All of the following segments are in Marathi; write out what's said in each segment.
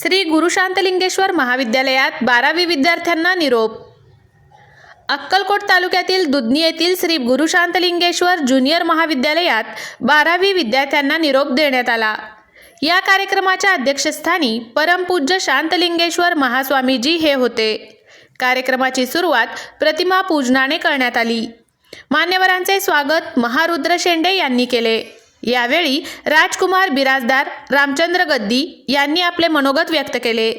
श्री गुरुशांतलिंगेश्वर महाविद्यालयात बारावी विद्यार्थ्यांना निरोप. अक्कलकोट तालुक्यातील दुधनी येथील श्री गुरुशांतलिंगेश्वर ज्युनियर महाविद्यालयात बारावी विद्यार्थ्यांना निरोप देण्यात आला. या कार्यक्रमाच्या अध्यक्षस्थानी परमपूज्य शांतलिंगेश्वर महास्वामीजी हे होते. कार्यक्रमाची सुरुवात प्रतिमा पूजनाने करण्यात आली. मान्यवरांचे स्वागत महारुद्र शेंडे यांनी केले. यावेळी राजकुमार बिराजदार रामचंद्र गद्दी यांनी आपले मनोगत व्यक्त केले.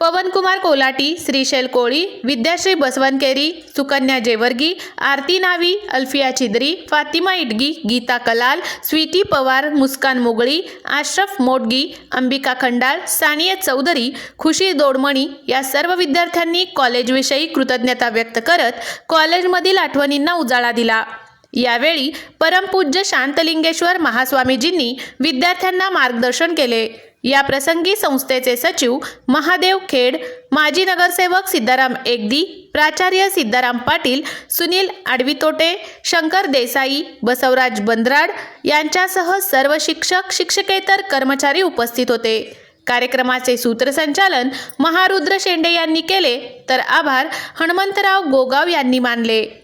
पवनकुमार कोलाटी श्रीशैल कोळी विद्याश्री बसवनकेरी सुकन्या जेवर्गी आरती नावी अल्फिया छिद्री फातिमा इटगी गीता कलाल स्वीटी पवार मुस्कान मुगळी आश्रफ मोटगी अंबिका खंडाळ सानिया चौधरी खुशी दोडमणी या सर्व विद्यार्थ्यांनी कॉलेजविषयी कृतज्ञता व्यक्त करत कॉलेजमधील आठवणींना उजाळा दिला. यावेळी परमपूज्य शांतलिंगेश्वर महास्वामीजींनी विद्यार्थ्यांना मार्गदर्शन केले. या प्रसंगी संस्थेचे सचिव महादेव खेड माजी नगरसेवक सिद्धाराम एकदी प्राचार्य सिद्धाराम पाटील सुनील आडवितोटे शंकर देसाई बसवराज बंद्राड यांच्यासह सर्व शिक्षक शिक्षकेतर कर्मचारी उपस्थित होते. कार्यक्रमाचे सूत्रसंचालन महारुद्र शेंडे यांनी केले. तर आभार हनुमंतराव गोगाव यांनी मानले.